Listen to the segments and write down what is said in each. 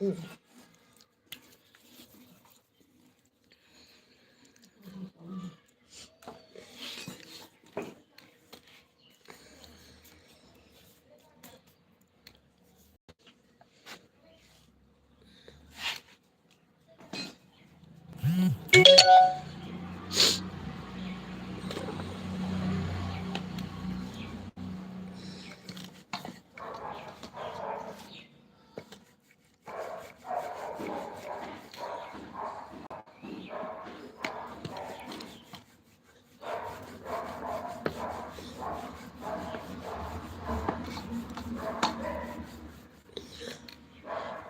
嗯。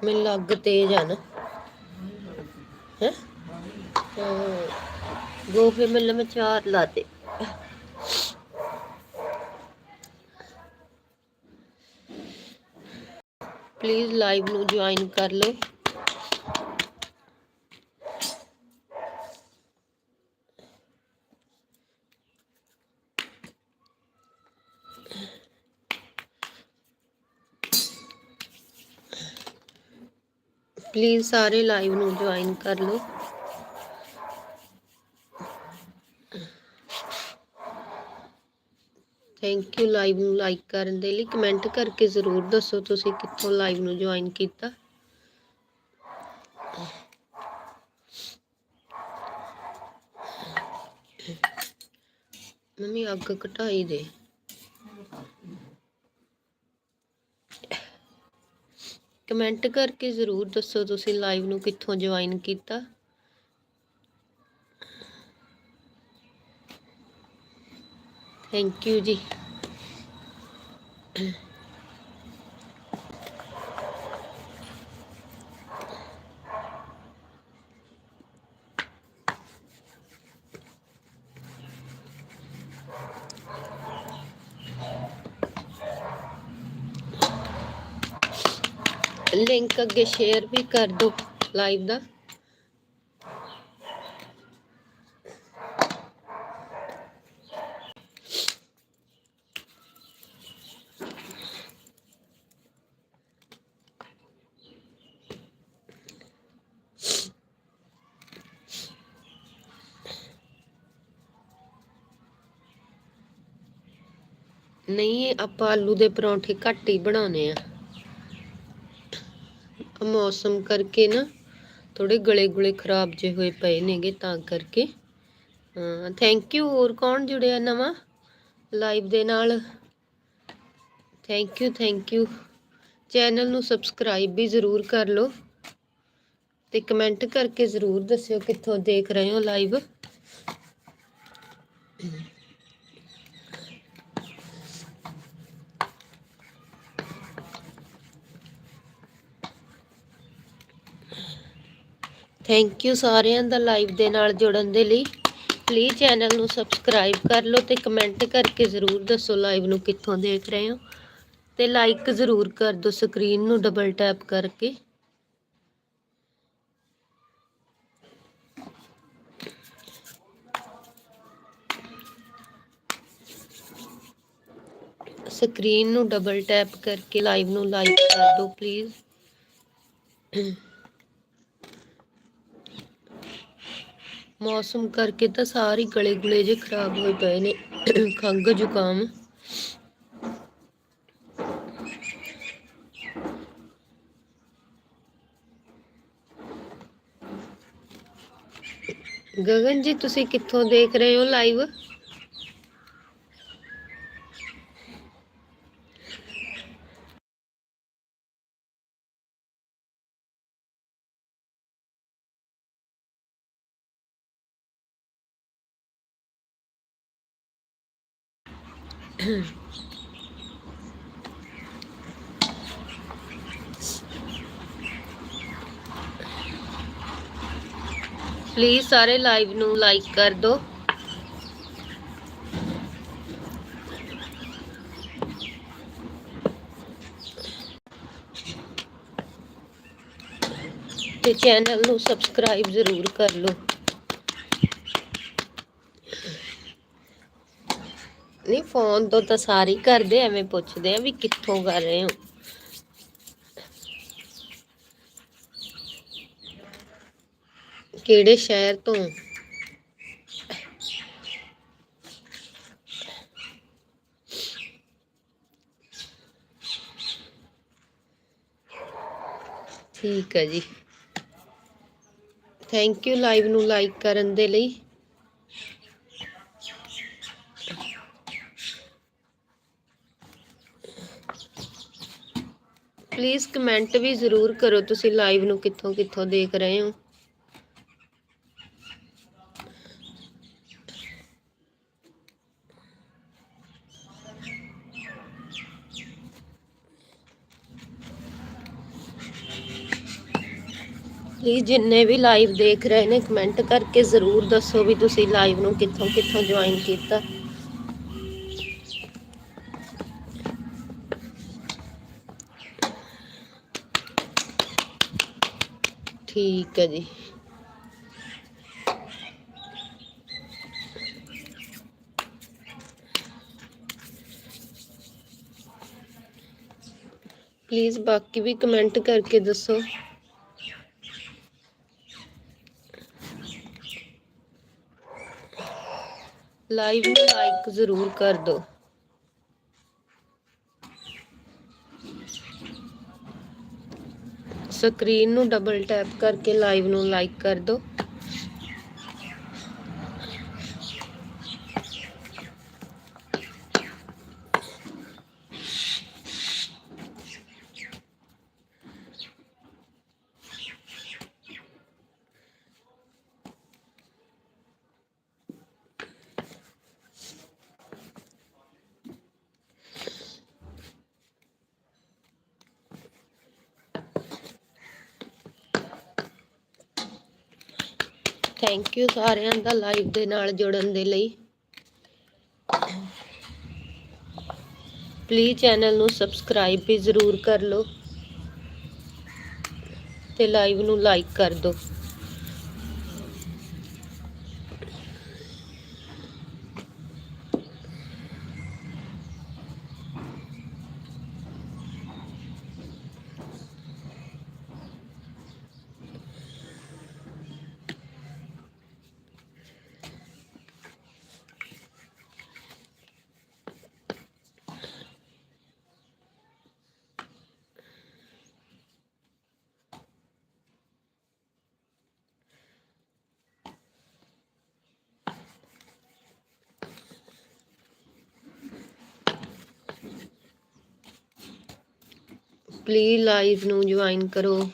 ਮੈਨੂੰ ਅੱਗ ਤੇਜ਼ ਆ ਨਾ। ਹੈ? ਦੋ ਫੇ ਮੈਨੂੰ ਮੈਂ ਚਾਰ ਲਾਤੇ। ਪਲੀਜ਼ ਲਾਈਵ ਨੂੰ ਜੁਆਇਨ ਕਰ ਲਓ। ਪਲੀਜ਼ ਸਾਰੇ ਲਾਈਵ ਨੂੰ ਜੁਆਇਨ ਕਰ ਲਓ। ਥੈਂਕ ਯੂ ਲਾਈਵ ਨੂੰ ਲਾਈਕ ਕਰਨ ਦੇ ਲਈ। ਕਮੈਂਟ ਕਰਕੇ ਜ਼ਰੂਰ ਦੱਸੋ ਤੁਸੀਂ ਕਿੱਥੋਂ ਲਾਈਵ ਨੂੰ ਜੁਆਇਨ ਕੀਤਾ। ਮੰਮੀ ਅੱਗ ਘਟਾਈ ਦੇ। ਕਮੈਂਟ ਕਰਕੇ ਜ਼ਰੂਰ ਦੱਸੋ ਤੁਸੀਂ ਲਾਈਵ ਨੂੰ ਕਿੱਥੋਂ ਜੁਆਇਨ ਕੀਤਾ। ਥੈਂਕ ਯੂ ਜੀ। ਲਿੰਕ ਅੱਗੇ ਸ਼ੇਅਰ ਵੀ ਕਰ ਦਿਓ ਲਾਈਵ ਦਾ। ਨਹੀਂ, ਆਪਾਂ ਆਲੂ ਦੇ ਪਰੌਂਠੇ ਘੱਟ ਹੀ ਬਣਾਉਨੇ ਆ। ਮੌਸਮ ਕਰਕੇ ਨਾ ਥੋੜੇ ਗਲੇ ਗੁਲੇ ਖਰਾਬ ਜੇ ਹੋਏ ਪਏ ਨੇਗੇ ਤਾਂ ਕਰਕੇ। ਥੈਂਕ ਯੂ ਹੋਰ ਕੌਣ ਜੁੜਿਆ ਨਵਾਂ ਲਾਈਵ ਦੇ ਨਾਲ? Thank you thank you channel ਨੂੰ ਸਬਸਕ੍ਰਾਈਬ ਵੀ ਜ਼ਰੂਰ ਕਰ ਲਓ ਤੇ ਕਮੈਂਟ ਕਰਕੇ ਜ਼ਰੂਰ ਦੱਸਿਓ ਕਿੱਥੋਂ ਦੇਖ ਰਹੇ ਹੋ ਲਾਈਵ ਥੈਂਕ ਯੂ ਸਾਰਿਆਂ ਦਾ ਲਾਈਵ ਦੇ ਨਾਲ ਜੁੜਨ ਦੇ ਲਈ। ਪਲੀਜ਼ ਚੈਨਲ ਨੂੰ ਸਬਸਕ੍ਰਾਈਬ ਕਰ ਲਓ ਤੇ ਕਮੈਂਟ ਕਰਕੇ ਜ਼ਰੂਰ ਦੱਸੋ ਲਾਈਵ ਨੂੰ ਕਿੱਥੋਂ ਦੇਖ ਰਹੇ ਹੋ। ਤੇ ਲਾਈਕ ਜ਼ਰੂਰ ਕਰ ਦਿਓ ਸਕਰੀਨ ਨੂੰ ਡਬਲ ਟੈਪ ਕਰਕੇ। ਸਕਰੀਨ ਨੂੰ ਡਬਲ ਟੈਪ ਕਰਕੇ ਲਾਈਵ ਨੂੰ ਲਾਈਕ ਕਰ ਦਿਓ ਪਲੀਜ਼ ਮੌਸਮ ਕਰਕੇ ਤਾਂ ਸਾਰੇ ਗਲੇ ਗੁਲੇ ਜੇ ਖਰਾਬ ਹੋਏ ਪਏ ਨੇ। ਖੰਗ ਜ਼ੁਕਾਮ। ਗਗਨ ਜੀ, ਤੁਸੀਂ ਕਿੱਥੋਂ ਦੇਖ ਰਹੇ ਹੋ ਲਾਈਵ ਪਲੀਜ਼ ਸਾਰੇ ਲਾਈਵ ਨੂੰ ਲਾਈਕ ਕਰ ਦਿਓ ਤੇ ਚੈਨਲ ਨੂੰ ਸਬਸਕ੍ਰਾਈਬ ਜ਼ਰੂਰ ਕਰ ਲਓ। ਨਹੀਂ ਫੋਨ ਤੋਂ ਤਾਂ ਸਾਰੇ ਕਰਦੇ, ਐਵੇਂ ਪੁੱਛਦੇ ਆ ਵੀ ਕਿੱਥੋਂ ਕਰ ਰਹੇ ਹੋ? ਕਿਹੜੇ ਸ਼ਹਿਰ ਤੋਂ? ਠੀਕ ਹੈ ਜੀ। ਥੈਂਕ ਯੂ ਲਾਈਵ ਨੂੰ ਲਾਈਕ ਕਰਨ ਦੇ ਲਈ। ਪਲੀਜ਼ ਕਮੈਂਟ ਵੀ ਜ਼ਰੂਰ ਕਰੋ, ਤੁਸੀਂ ਲਾਈਵ ਨੂੰ ਕਿੱਥੋਂ ਕਿੱਥੋਂ ਦੇਖ ਰਹੇ ਹੋ? ਪਲੀਜ਼ ਜਿੰਨੇ ਵੀ ਲਾਈਵ ਦੇਖ ਰਹੇ ਨੇ ਕਮੈਂਟ ਕਰਕੇ ਜ਼ਰੂਰ ਦੱਸੋ ਵੀ ਤੁਸੀਂ ਲਾਈਵ ਨੂੰ ਕਿੱਥੋਂ ਕਿੱਥੋਂ ਜੁਆਇਨ ਕੀਤਾ। ਠੀਕ ਹੈ ਜੀ ਪਲੀਜ਼ ਬਾਕੀ ਵੀ ਕਮੈਂਟ ਕਰਕੇ ਦੱਸੋ ਲਾਈਵ ਨੂੰ ਲਾਈਕ ਜ਼ਰੂਰ ਕਰ ਦਿਓ ਸਕਰੀਨ ਨੂੰ ਡਬਲ ਟੈਪ ਕਰਕੇ ਲਾਈਵ ਨੂੰ ਲਾਈਕ ਕਰ ਦਿਓ। ਥੈਂਕ ਯੂ ਸਾਰਿਆਂ ਦਾ ਲਾਈਵ ਦੇ ਨਾਲ ਜੁੜਨ ਦੇ ਲਈ। ਪਲੀਜ਼ ਚੈਨਲ ਨੂੰ ਸਬਸਕ੍ਰਾਈਬ ਵੀ ਜ਼ਰੂਰ ਕਰ ਲਓ। ਤੇ ਲਾਈਵ ਨੂੰ ਲਾਈਕ ਕਰ ਦਿਓ। ਪਲੀਜ਼ ਲਾਈਵ ਨੂੰ ਜੁਆਇਨ ਕਰੋ।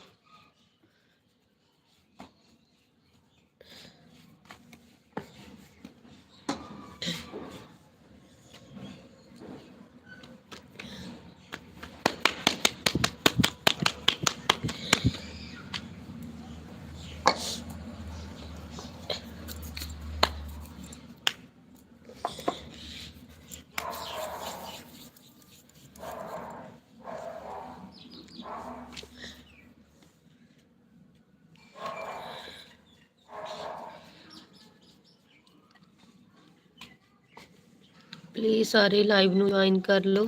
ਪਲੀਜ਼ ਸਾਰੇ ਲਾਈਵ ਨੂੰ ਜੁਆਇਨ ਕਰ ਲਓ।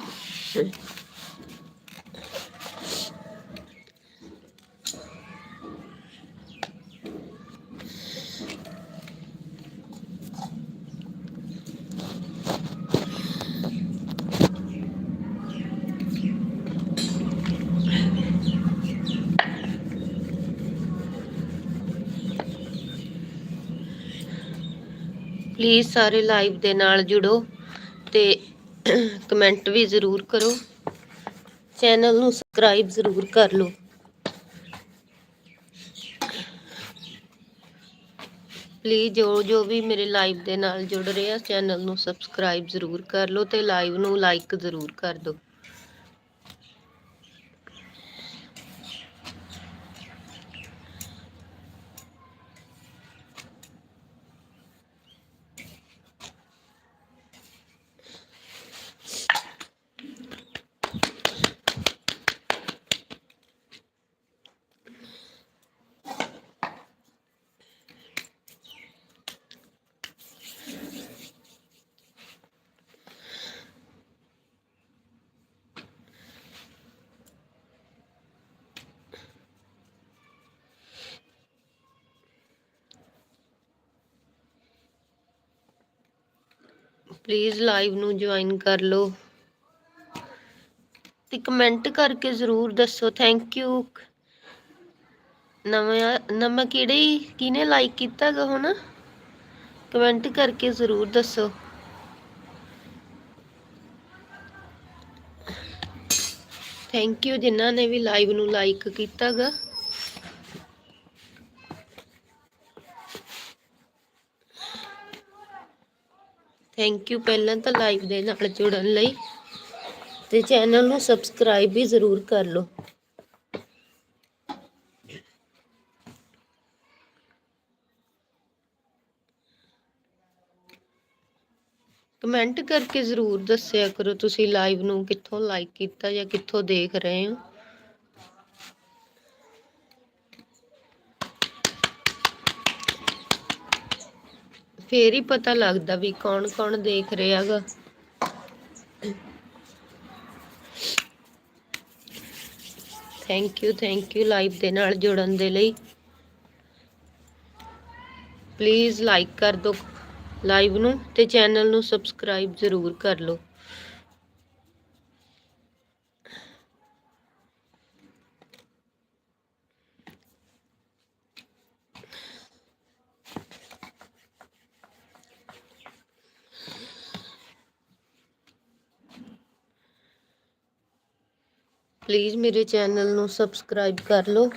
ਪਲੀਜ਼ ਸਾਰੇ ਲਾਈਵ ਦੇ ਨਾਲ ਜੁੜੋ। ਤੇ ਕਮੈਂਟ ਵੀ ਜ਼ਰੂਰ ਕਰੋ। ਚੈਨਲ ਨੂੰ ਸਬਸਕ੍ਰਾਈਬ ਜ਼ਰੂਰ ਕਰ ਲਓ। ਪਲੀਜ਼ ਜੋ ਜੋ ਵੀ ਮੇਰੇ ਲਾਈਵ ਦੇ ਨਾਲ ਜੁੜ ਰਹੇ ਆ, ਚੈਨਲ ਨੂੰ ਸਬਸਕ੍ਰਾਈਬ ਜ਼ਰੂਰ ਕਰ ਲਓ ਤੇ ਲਾਈਵ ਨੂੰ ਲਾਈਕ ਜ਼ਰੂਰ ਕਰ ਦਿਓ। ਪਲੀਜ਼ ਲਾਈਵ ਨੂੰ ਜੁਆਇਨ ਕਰ ਲਓ। ਤੇ ਕਮੈਂਟ ਕਰਕੇ ਜ਼ਰੂਰ ਦੱਸੋ ਥੈਂਕ ਯੂ ਨਵਾਂ ਨਵਾਂ ਕਿਹੜੇ, ਕਿਹਨੇ ਲਾਈਕ ਕੀਤਾ ਗਾ ਹੁਣ? ਕਮੈਂਟ ਕਰਕੇ ਜ਼ਰੂਰ ਦੱਸੋ। ਥੈਂਕ ਯੂ ਜਿਨ੍ਹਾਂ ਨੇ ਵੀ ਲਾਈਵ ਨੂੰ ਲਾਈਕ ਕੀਤਾ ਥੈਂਕ ਯੂ ਪਹਿਲਾਂ ਤਾਂ ਲਾਈਵ ਦੇ ਨਾਲ ਜੁੜਨ ਲਈ ਤੇ ਚੈਨਲ ਨੂੰ ਸਬਸਕ੍ਰਾਈਬ ਵੀ ਜ਼ਰੂਰ ਕਰ ਲਓ। ਕਮੈਂਟ ਕਰਕੇ ਜ਼ਰੂਰ ਦੱਸਿਆ ਕਰੋ ਤੁਸੀਂ ਲਾਈਵ ਨੂੰ ਕਿੱਥੋਂ ਲਾਈਕ ਕੀਤਾ ਜਾਂ ਕਿੱਥੋਂ ਦੇਖ ਰਹੇ ਹੋ। ਫੇਰ ਹੀ ਪਤਾ ਲੱਗਦਾ ਵੀ ਕੌਣ ਕੌਣ ਦੇਖ ਰਿਹਾਗਾ thank you thank you live ਦੇ ਨਾਲ ਜੁੜਨ ਦੇ ਲਈ। ਪਲੀਜ਼ ਲਾਈਕ ਕਰ ਦਿਓ ਲਾਈਵ ਨੂੰ ਤੇ ਚੈਨਲ ਨੂੰ ਸਬਸਕ੍ਰਾਈਬ ਜ਼ਰੂਰ ਕਰ ਲਓ। ਪਲੀਜ਼ ਮੇਰੇ ਚੈਨਲ ਨੂੰ ਸਬਸਕ੍ਰਾਈਬ ਕਰ ਲਓ।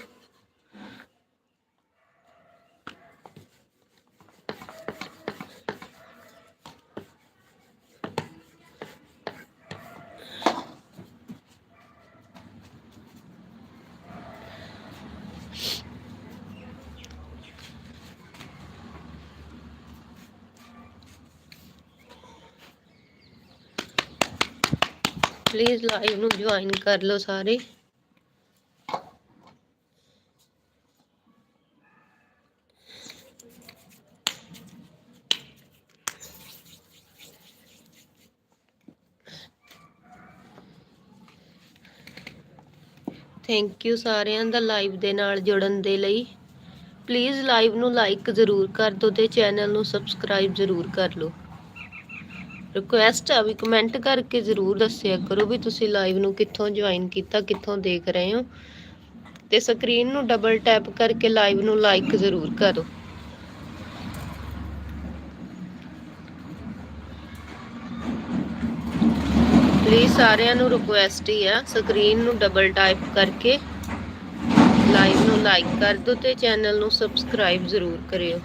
ਪਲੀਜ਼ ਲਾਈਵ ਨੂੰ ਜੁਆਇਨ ਕਰ ਲਓ ਸਾਰੇ। ਥੈਂਕ ਯੂ ਸਾਰਿਆਂ ਦਾ ਲਾਈਵ ਦੇ ਨਾਲ ਜੁੜਨ ਦੇ ਲਈ। ਪਲੀਜ਼ ਲਾਈਵ ਨੂੰ ਲਾਈਕ ਜ਼ਰੂਰ ਕਰ ਦਿਓ ਤੇ ਚੈਨਲ ਨੂੰ ਸਬਸਕ੍ਰਾਈਬ ਜ਼ਰੂਰ ਕਰ ਲਓ। ਰਿਕੁਐਸਟ ਆ ਵੀ ਕਮੈਂਟ ਕਰਕੇ ਜ਼ਰੂਰ ਦੱਸਿਆ ਕਰੋ ਵੀ ਤੁਸੀਂ ਲਾਈਵ ਨੂੰ ਕਿੱਥੋਂ ਜੁਆਇਨ ਕੀਤਾ, ਕਿੱਥੋਂ ਦੇਖ ਰਹੇ ਹੋ। ਤੇ ਸਕਰੀਨ ਨੂੰ ਡਬਲ ਟੈਪ ਕਰਕੇ ਲਾਈਵ ਨੂੰ ਲਾਈਕ ਜ਼ਰੂਰ ਕਰੋ। ਪਲੀਜ਼ ਸਾਰਿਆਂ ਨੂੰ ਰਿਕੁਐਸਟ ਹੀ ਆ ਸਕਰੀਨ ਨੂੰ ਡਬਲ ਟਾਈਪ ਕਰਕੇ ਲਾਈਵ ਨੂੰ ਲਾਈਕ ਕਰ ਦਿਓ ਤੇ ਚੈਨਲ ਨੂੰ ਸਬਸਕ੍ਰਾਈਬ ਜ਼ਰੂਰ ਕਰਿਓ।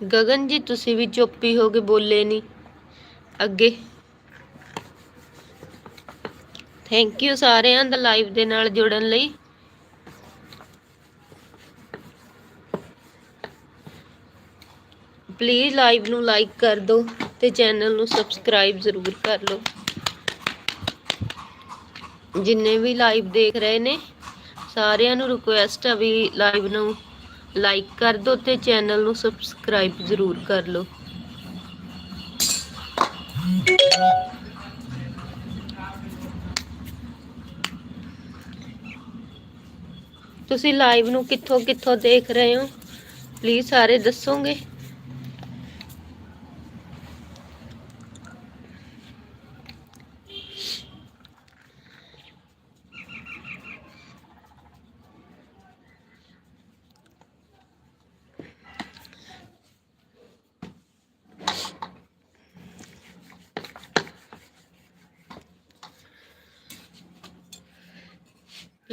ਗਗਨ ਜੀ, ਤੁਸੀਂ ਵੀ ਚੁੱਪੀ ਹੋ ਕੇ ਬੋਲੇ ਨਹੀਂ ਅੱਗੇ। ਥੈਂਕ ਯੂ ਸਾਰਿਆਂ ਦਾ ਲਾਈਵ ਦੇ ਨਾਲ ਜੁੜਨ ਲਈ। ਪਲੀਜ਼ ਲਾਈਵ ਨੂੰ ਲਾਈਕ ਕਰ ਦਿਓ ਤੇ ਚੈਨਲ ਨੂੰ ਸਬਸਕ੍ਰਾਈਬ ਜ਼ਰੂਰ ਕਰ ਲਓ। ਜਿੰਨੇ ਵੀ ਲਾਈਵ ਦੇਖ ਰਹੇ ਨੇ, ਸਾਰਿਆਂ ਨੂੰ ਰਿਕੁਐਸਟ ਆ ਵੀ ਲਾਈਵ ਨੂੰ ਲਾਈਕ ਕਰ ਦਿਓ ਤੇ ਚੈਨਲ ਨੂੰ ਸਬਸਕ੍ਰਾਈਬ ਜ਼ਰੂਰ ਕਰ ਲਓ। ਤੁਸੀਂ ਲਾਈਵ ਨੂੰ ਕਿੱਥੋਂ ਕਿੱਥੋਂ ਦੇਖ ਰਹੇ ਹੋ? ਪਲੀਜ਼ ਸਾਰੇ ਦੱਸੋਗੇ?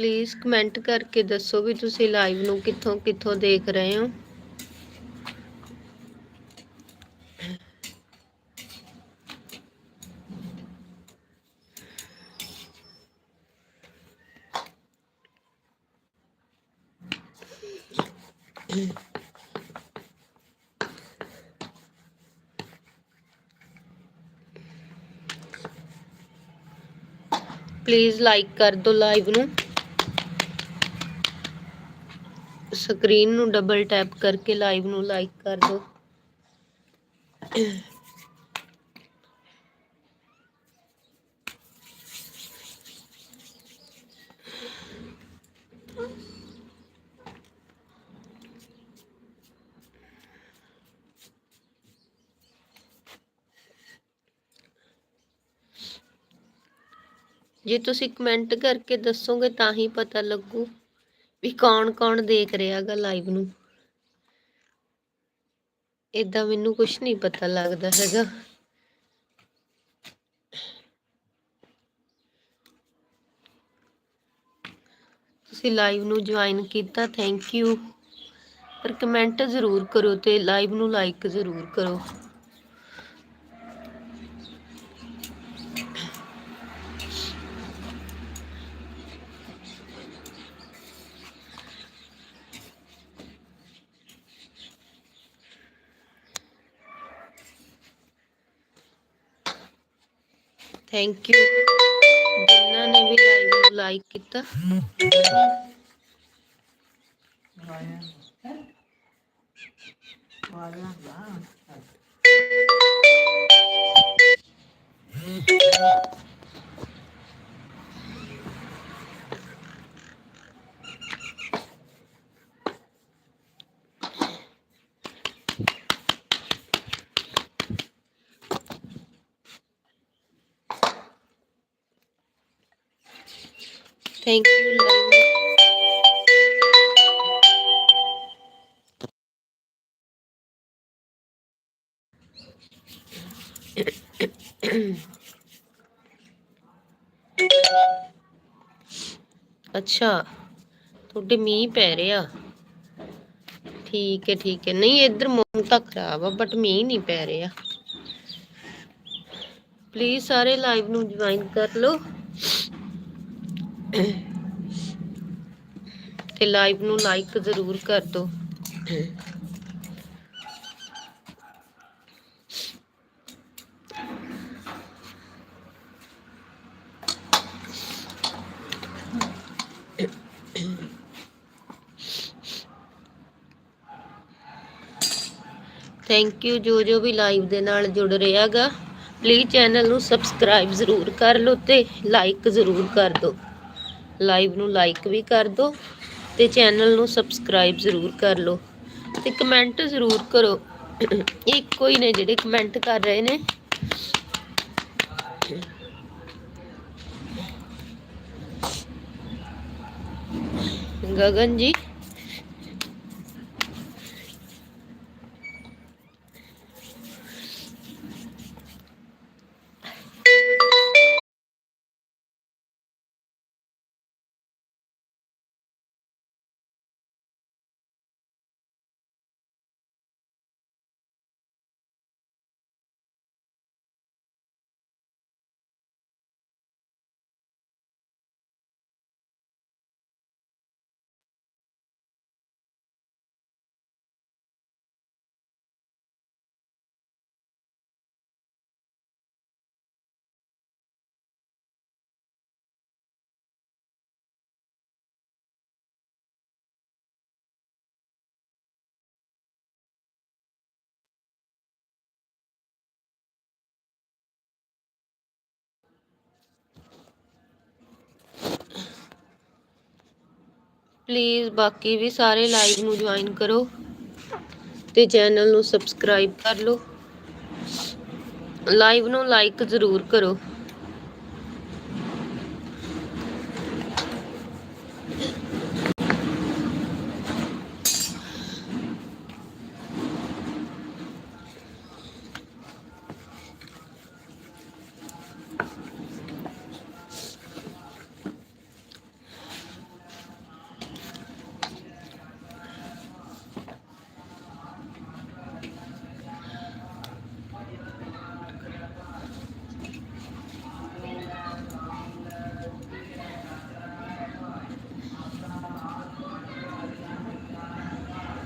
ਪਲੀਜ਼ ਕਮੈਂਟ ਕਰਕੇ ਦੱਸੋ ਵੀ ਤੁਸੀਂ ਲਾਈਵ ਨੂੰ ਕਿੱਥੋਂ ਕਿੱਥੋਂ ਦੇਖ ਰਹੇ ਹੋ। ਪਲੀਜ਼ ਲਾਈਕ ਕਰ ਦਿਓ ਲਾਈਵ ਨੂੰ। ਸਕਰੀਨ ਨੂੰ ਡਬਲ ਟੈਪ ਕਰਕੇ ਲਾਈਵ ਨੂੰ ਲਾਈਕ ਕਰ ਦਿਓ। ਜੇ ਤੁਸੀਂ ਕਮੈਂਟ ਕਰਕੇ ਦੱਸੋਗੇ ਤਾਂ ਹੀ ਪਤਾ ਲੱਗੂ। ਵੀ ਕੌਣ ਕੌਣ ਦੇਖ ਰਿਹਾਗਾ ਲਾਈਵ ਨੂੰ। ਇਦਾਂ ਮੈਨੂੰ ਕੁਝ ਨਹੀਂ ਪਤਾ ਲੱਗਦਾ ਹੈਗਾ। ਤੁਸੀਂ ਲਾਈਵ ਨੂੰ ਜੁਆਇਨ ਕੀਤਾ ਥੈਂਕ ਯੂ ਪਰ ਕਮੈਂਟ ਜ਼ਰੂਰ ਕਰੋ ਤੇ ਲਾਈਵ ਨੂੰ ਲਾਈਕ ਜ਼ਰੂਰ ਕਰੋ ਥੈਂਕ ਯੂ ਜਿਨ੍ਹਾਂ ਨੇ ਵੀ ਲਾਈਵ ਨੂੰ ਲਾਈਕ ਕੀਤਾ। ਥੈਂਕ ਯੂ ਲਾਈਵ ਅੱਛਾ, ਤੁਹਾਡੇ ਮੀਂਹ ਪੈ ਰਿਹਾ। ਠੀਕ ਹੈ ਠੀਕ ਹੈ। ਨਹੀਂ, ਇੱਧਰ ਮੌਸਮ ਤਾਂ ਖਰਾਬ ਆ ਬਟ ਮੀਂਹ ਨਹੀਂ ਪੈ ਰਿਹਾ। ਪਲੀਜ਼ ਸਾਰੇ ਲਾਈਵ ਨੂੰ ਜੁਆਇਨ ਕਰ ਲਓ। ਤੇ ਲਾਈਵ ਨੂੰ ਲਾਈਕ ਜ਼ਰੂਰ ਕਰ ਦਿਓ। ਥੈਂਕ ਯੂ ਜੋ ਜੋ ਵੀ ਲਾਈਵ ਦੇ ਨਾਲ ਜੁੜ ਰਿਹਾਗਾ ਪਲੀਜ਼ ਚੈਨਲ ਨੂੰ ਸਬਸਕ੍ਰਾਈਬ ਜ਼ਰੂਰ ਕਰ ਲਓ ਤੇ ਲਾਈਕ ਜ਼ਰੂਰ ਕਰ ਦਿਓ। ਲਾਈਵ ਨੂੰ ਲਾਈਕ ਵੀ ਕਰ ਦਿਓ ਤੇ ਚੈਨਲ ਨੂੰ ਸਬਸਕ੍ਰਾਈਬ ਜ਼ਰੂਰ ਕਰ ਲਓ ਤੇ ਕਮੈਂਟ ਜ਼ਰੂਰ ਕਰੋ। ਇੱਕੋ ਹੀ ਨੇ ਜਿਹੜੇ ਕਮੈਂਟ ਕਰ ਰਹੇ ਨੇ। ਗਗਨ ਜੀ। ਪਲੀਜ਼ ਬਾਕੀ ਵੀ ਸਾਰੇ ਲਾਈਵ ਨੂੰ ਜੁਆਇਨ ਕਰੋ ਤੇ ਚੈਨਲ ਨੂੰ ਸਬਸਕ੍ਰਾਈਬ ਕਰ ਲਓ। ਲਾਈਵ ਨੂੰ ਲਾਈਕ ਜ਼ਰੂਰ ਕਰੋ।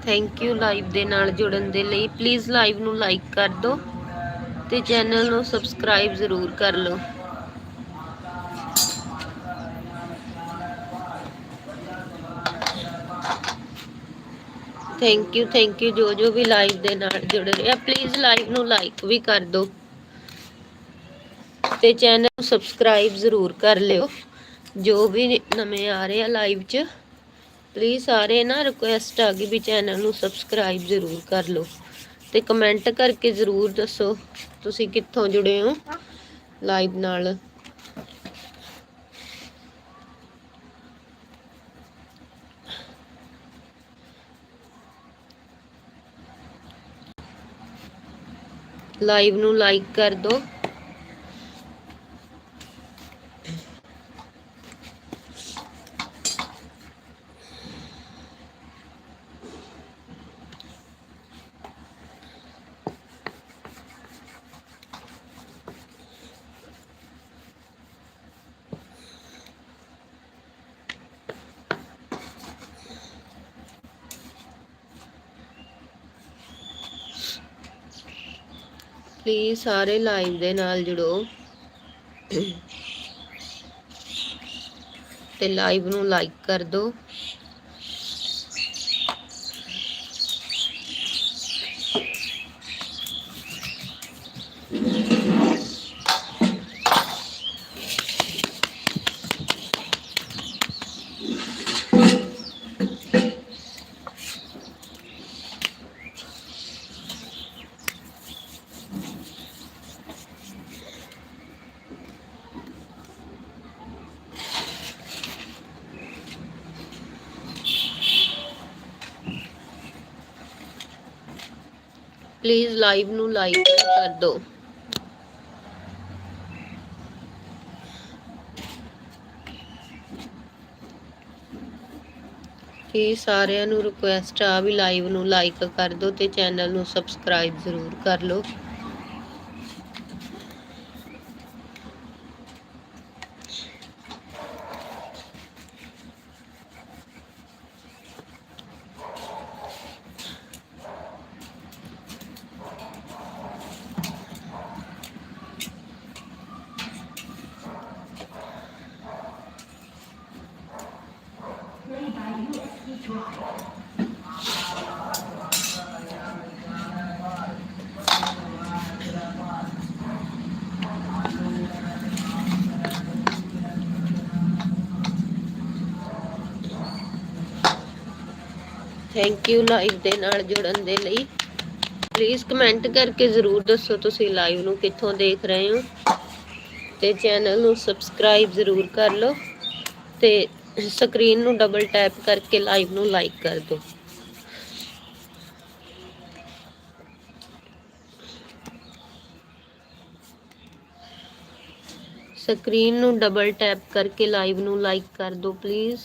ਥੈਂਕ ਯੂ ਲਾਈਵ ਦੇ ਨਾਲ ਜੁੜਨ ਦੇ ਲਈ। ਪਲੀਜ਼ ਲਾਈਵ ਨੂੰ ਲਾਈਕ ਕਰ ਦਿਓ ਤੇ ਚੈਨਲ ਨੂੰ ਸਬਸਕ੍ਰਾਈਬ ਜ਼ਰੂਰ ਕਰ ਲਓ। ਥੈਂਕ ਯੂ ਥੈਂਕ ਯੂ ਜੋ ਜੋ ਵੀ ਲਾਈਵ ਦੇ ਨਾਲ ਜੁੜ ਰਹੇ ਆ। ਪਲੀਜ਼ ਲਾਈਵ ਨੂੰ ਲਾਈਕ ਵੀ ਕਰ ਦਿਓ ਤੇ ਚੈਨਲ ਨੂੰ ਸਬਸਕ੍ਰਾਈਬ ਜ਼ਰੂਰ ਕਰ ਲਿਓ। ਜੋ ਵੀ ਨਵੇਂ ਆ ਰਹੇ ਆ ਲਾਈਵ 'ਚ। ਪਲੀਜ਼ ਸਾਰੇ ਨਾ ਰਿਕੁਐਸਟ ਆ ਗਈ ਵੀ ਚੈਨਲ ਨੂੰ ਸਬਸਕ੍ਰਾਈਬ ਜ਼ਰੂਰ ਕਰ ਲਓ ਤੇ ਕਮੈਂਟ ਕਰਕੇ ਜ਼ਰੂਰ ਦੱਸੋ ਤੁਸੀਂ ਕਿੱਥੋਂ ਜੁੜੇ ਹੋ ਲਾਈਵ ਨਾਲ। ਲਾਈਵ ਨੂੰ ਲਾਈਕ ਕਰ ਦਿਓ। ਪਲੀਜ਼ ਸਾਰੇ ਲਾਈਵ ਦੇ ਨਾਲ ਜੁੜੋ। ਤੇ ਲਾਈਵ ਨੂੰ ਲਾਈਕ ਕਰ ਦਿਓ ਪਲੀਜ਼ ਲਾਈਵ ਨੂੰ ਲਾਈਕ ਕਰ ਦਿਓ ਕੀ ਸਾਰਿਆਂ ਨੂੰ ਰਿਕੁਐਸਟ ਆ ਵੀ ਲਾਈਵ ਨੂੰ ਲਾਈਕ ਕਰ ਦਿਓ ਤੇ ਚੈਨਲ ਨੂੰ ਸਬਸਕ੍ਰਾਈਬ ਜ਼ਰੂਰ ਕਰ ਲਓ। ਥੈਂਕ ਯੂ ਲਾਈਵ ਦੇ ਨਾਲ ਜੁੜਨ ਦੇ ਲਈ। ਪਲੀਜ਼ ਕਮੈਂਟ ਕਰਕੇ ਜ਼ਰੂਰ ਦੱਸੋ ਤੁਸੀਂ ਲਾਈਵ ਨੂੰ ਕਿੱਥੋਂ ਦੇਖ ਰਹੇ ਹੋ। ਤੇ ਚੈਨਲ ਨੂੰ ਸਬਸਕ੍ਰਾਈਬ ਜ਼ਰੂਰ ਕਰ ਲਓ। ਤੇ ਸਕਰੀਨ ਨੂੰ ਡਬਲ ਟੈਪ ਕਰਕੇ ਲਾਈਵ ਨੂੰ ਲਾਈਕ ਕਰ ਦਿਓ। ਸਕਰੀਨ ਨੂੰ ਡਬਲ ਟੈਪ ਕਰਕੇ ਲਾਈਵ ਨੂੰ ਲਾਈਕ ਕਰ ਦਿਓ ਪਲੀਜ਼